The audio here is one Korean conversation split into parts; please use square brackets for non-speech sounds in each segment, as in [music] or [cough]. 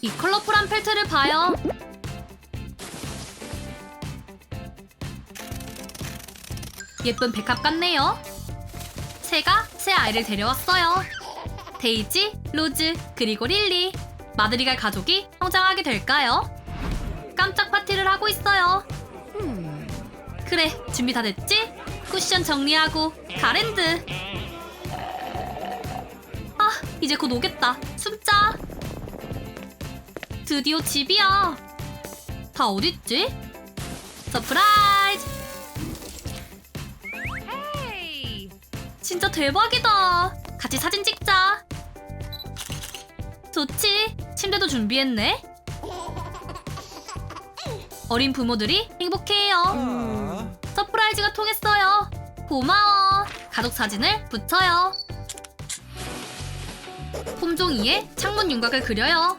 이 컬러풀한 펠트를 봐요. 예쁜 백합 같네요. 새가 새 아이를 데려왔어요. 데이지, 로즈, 그리고 릴리. 마드리갈 가족이 성장하게 될까요? 깜짝 파티를 하고 있어요. 그래, 준비 다 됐지? 쿠션 정리하고 가랜드. 아, 이제 곧 오겠다. 숨자. 드디어 집이야. 다 어딨지? 서프라이즈! 진짜 대박이다. 같이 사진 찍자. 좋지. 침대도 준비했네. [laughs] 어린 부모들이 행복해요. 서프라이즈가 통했어요. 고마워. 가족 사진을 붙여요. 폼종이에 창문 윤곽을 그려요.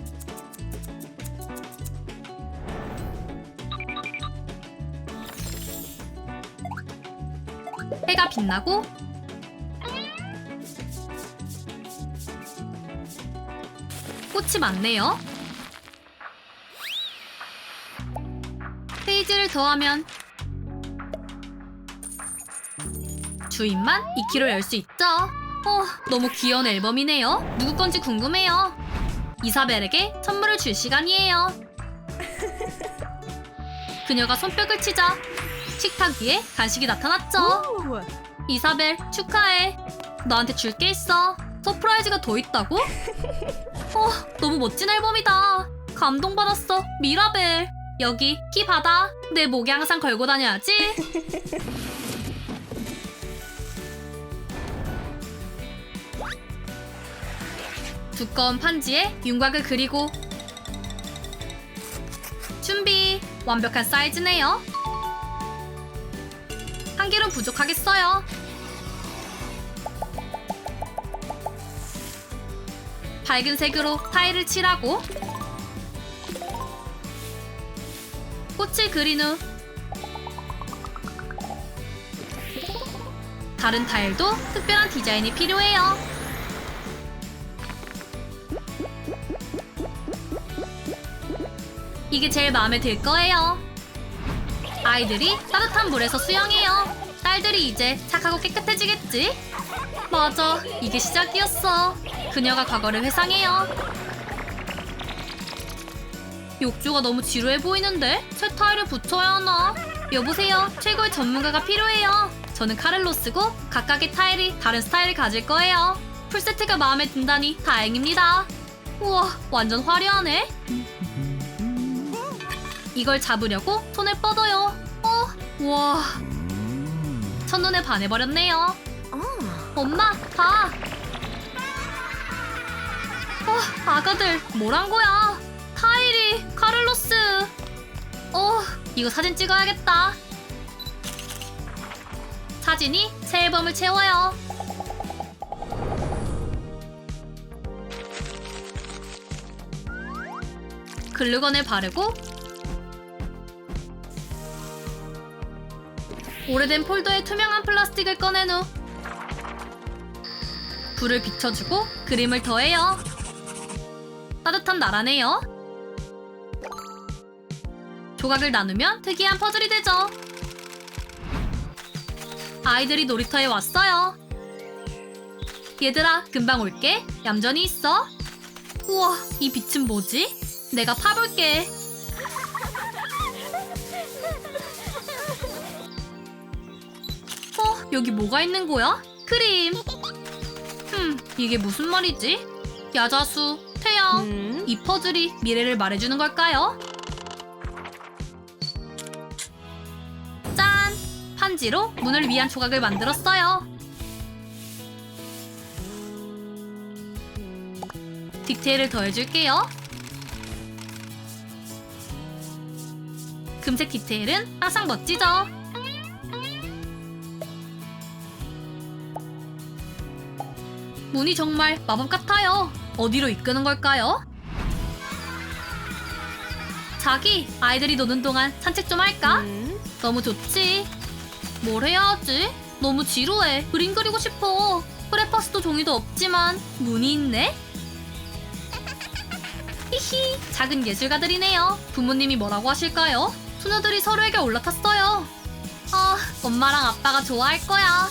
해가 빛나고 꽃이 많네요. 페이지를 더하면 주인만 2kg 열수 있죠. 어, 너무 귀여운 앨범이네요. 누구 건지 궁금해요. 이사벨에게 선물을 줄 시간이에요. 그녀가 손뼉을 치자 식탁 위에 간식이 나타났죠. 이사벨 축하해. 너한테 줄 게 있어. 서프라이즈가 더 있다고? 어, 너무 멋진 앨범이다. 감동받았어. 미라벨. 여기 키 받아. 내 목에 항상 걸고 다녀야지. [laughs] 두꺼운 판지에 윤곽을 그리고 준비. 완벽한 사이즈네요. 한 개는 부족하겠어요. 밝은 색으로 타일을 칠하고 꽃을 그린 후 다른 타일도 특별한 디자인이 필요해요. 이게 제일 마음에 들 거예요. 아이들이 따뜻한 물에서 수영해요. 딸들이 이제 착하고 깨끗해지겠지? 맞아, 이게 시작이었어. 그녀가 과거를 회상해요. 욕조가 너무 지루해 보이는데 새 타일을 붙여야 하나? 여보세요, 최고의 전문가가 필요해요. 저는 카를로스고 각각의 타일이 다른 스타일을 가질 거예요. 풀세트가 마음에 든다니 다행입니다. 우와, 완전 화려하네. 이걸 잡으려고 손을 뻗어요. 어, 와, 첫눈에 반해버렸네요. 엄마, 봐. 어, 아가들, 뭘 한 거야? 카이리, 카를로스. 어, 이거 사진 찍어야겠다. 사진이 새 앨범을 채워요. 글루건을 바르고 오래된 폴더에 투명한 플라스틱을 꺼낸 후 불을 비춰주고 그림을 더해요. 따뜻한 나라네요. 조각을 나누면 특이한 퍼즐이 되죠. 아이들이 놀이터에 왔어요. 얘들아, 금방 올게. 얌전히 있어. 우와, 이 빛은 뭐지? 내가 파볼게. 여기 뭐가 있는 거야? 크림. 흠, 이게 무슨 말이지? 야자수, 태양, 이 퍼즐이 미래를 말해주는 걸까요? 짠! 판지로 문을 위한 조각을 만들었어요. 디테일을 더해줄게요. 금색 디테일은 항상 멋지죠? 문이 정말 마법 같아요. 어디로 이끄는 걸까요? 자기, 아이들이 노는 동안 산책 좀 할까? 너무 좋지. 뭘 해야 하지? 너무 지루해. 그림 그리고 싶어. 프레퍼스도 종이도 없지만 문이 있네? 히히 작은 예술가들이네요 부모님이 뭐라고 하실까요? 소녀들이 서로에게 올라탔어요 아 엄마랑 아빠가 좋아할 거야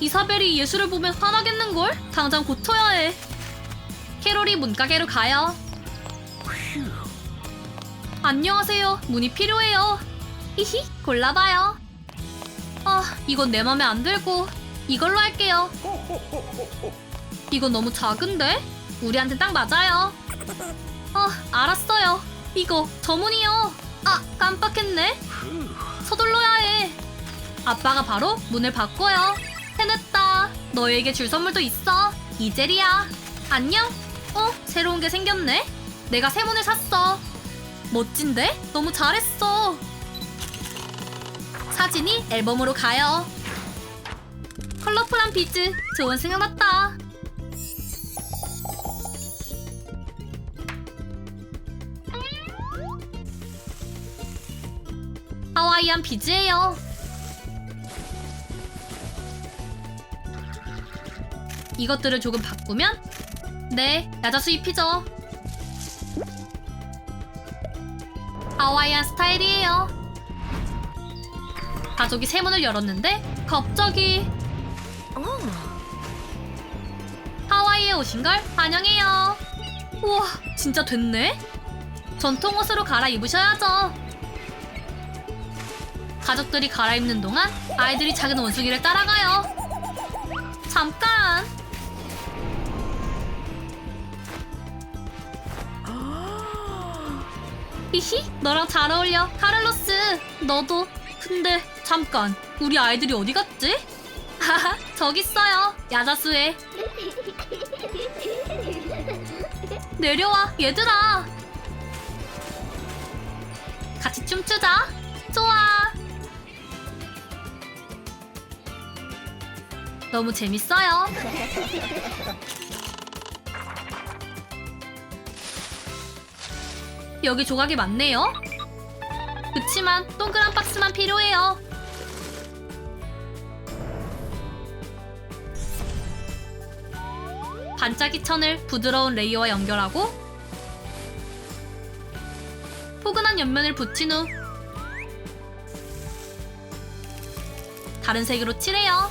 이사벨이 예술을 보면 화나겠는걸? 당장 고쳐야 해. 캐롤이 문가게로 가요. 안녕하세요. 문이 필요해요. 히히 골라봐요. 아 이건 내 맘에 안 들고 이걸로 할게요. 이건 너무 작은데? 우리한테 딱 맞아요. 아 알았어요. 이거 저 문이요. 아 깜빡했네. 서둘러야 해. 아빠가 바로 문을 바꿔요 해냈다. 너에게 줄 선물도 있어? 이젤이야. 안녕. 어 새로운 게 생겼네. 내가 새 문을 샀어. 멋진데? 너무 잘했어. 사진이 앨범으로 가요. 컬러풀한 비즈. 좋은 생각 났다. 하와이안 비즈예요 이것들을 조금 바꾸면? 네 야자 수 입히죠. 하와이안 스타일이에요. 가족이 새 문을 열었는데 갑자기 하와이에 오신 걸 환영해요. 우와 진짜 됐네. 전통 옷으로 갈아입으셔야죠. 가족들이 갈아입는 동안 아이들이 작은 원숭이를 따라가요. 잠깐 히히 너랑 잘 어울려. 카를로스 너도. 근데 잠깐. 우리 아이들이 어디 갔지? 하하 저기 있어요. 야자수에. 내려와 얘들아. 같이 춤추자. 좋아. 너무 재밌어요 여기 조각이 많네요 그치만 동그란 박스만 필요해요 반짝이 천을 부드러운 레이어와 연결하고 포근한 옆면을 붙인 후 다른 색으로 칠해요.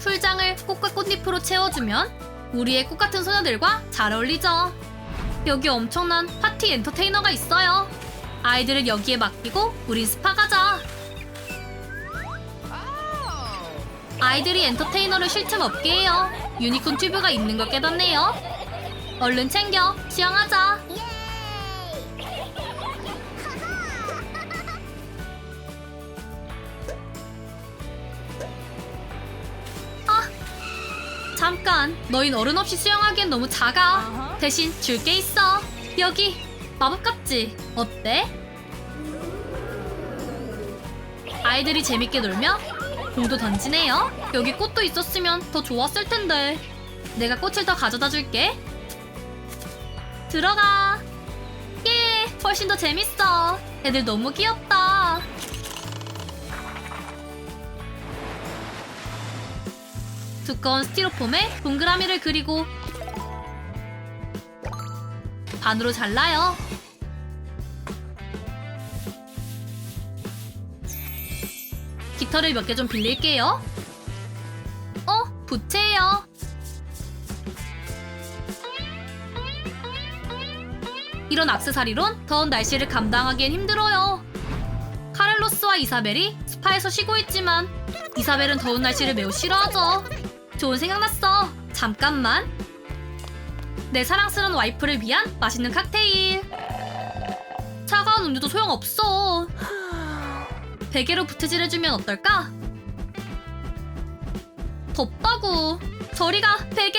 풀장을 꽃과 꽃잎으로 채워주면 우리의 꽃 같은 소녀들과 잘 어울리죠. 여기 엄청난 파티 엔터테이너가 있어요. 아이들을 여기에 맡기고 우린 스파 가자. 아이들이 엔터테이너를 쉴 틈 없게 해요. 유니콘 튜브가 있는 걸 깨닫네요. 얼른 챙겨 수영하자. 잠깐. 너흰 어른 없이 수영하기엔 너무 작아. 대신 줄 게 있어. 여기 마법 같지? 어때? 아이들이 재밌게 놀며 공도 던지네요. 여기 꽃도 있었으면 더 좋았을 텐데. 내가 꽃을 더 가져다 줄게. 들어가. 예, 훨씬 더 재밌어. 애들 너무 귀엽다. 두꺼운 스티로폼에 동그라미를 그리고 반으로 잘라요. 깃털을 몇 개 좀 빌릴게요. 어, 부채예요. 이런 악세사리론 더운 날씨를 감당하기엔 힘들어요. 카를로스와 이사벨이 스파에서 쉬고 있지만 이사벨은 더운 날씨를 매우 싫어하죠. 좋은 생각 났어. 잠깐만. 내 사랑스러운 와이프를 위한 맛있는 칵테일. 차가운 음료도 소용없어. 베개로 부채질 해주면 어떨까? 덥다고. 저리 가, 베개.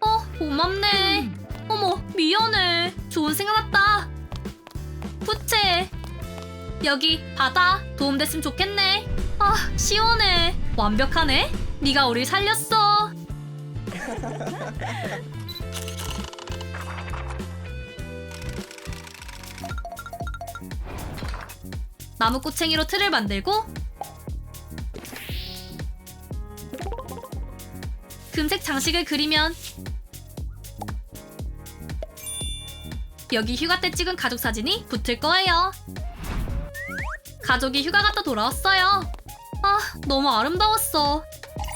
어, 고맙네. 어머, 미안해. 좋은 생각 났다. 부채. 여기 바다 도움 됐으면 좋겠네. 아, 시원해. 완벽하네. 네가 우릴 살렸어. [laughs] 나무 꼬챙이로 틀을 만들고 금색 장식을 그리면 여기 휴가 때 찍은 가족 사진이 붙을 거예요. 가족이 휴가 갔다 돌아왔어요. 아, 너무 아름다웠어.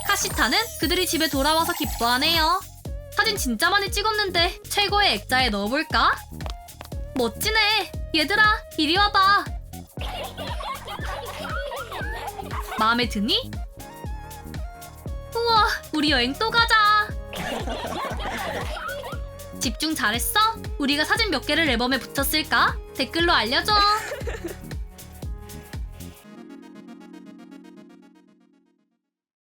카시타는 그들이 집에 돌아와서 기뻐하네요. 사진 진짜 많이 찍었는데 최고의 액자에 넣어볼까? 멋지네. 얘들아, 이리 와봐. 마음에 드니? 우와, 우리 여행 또 가자. 집중 잘했어? 우리가 사진 몇 개를 앨범에 붙였을까? 댓글로 알려줘.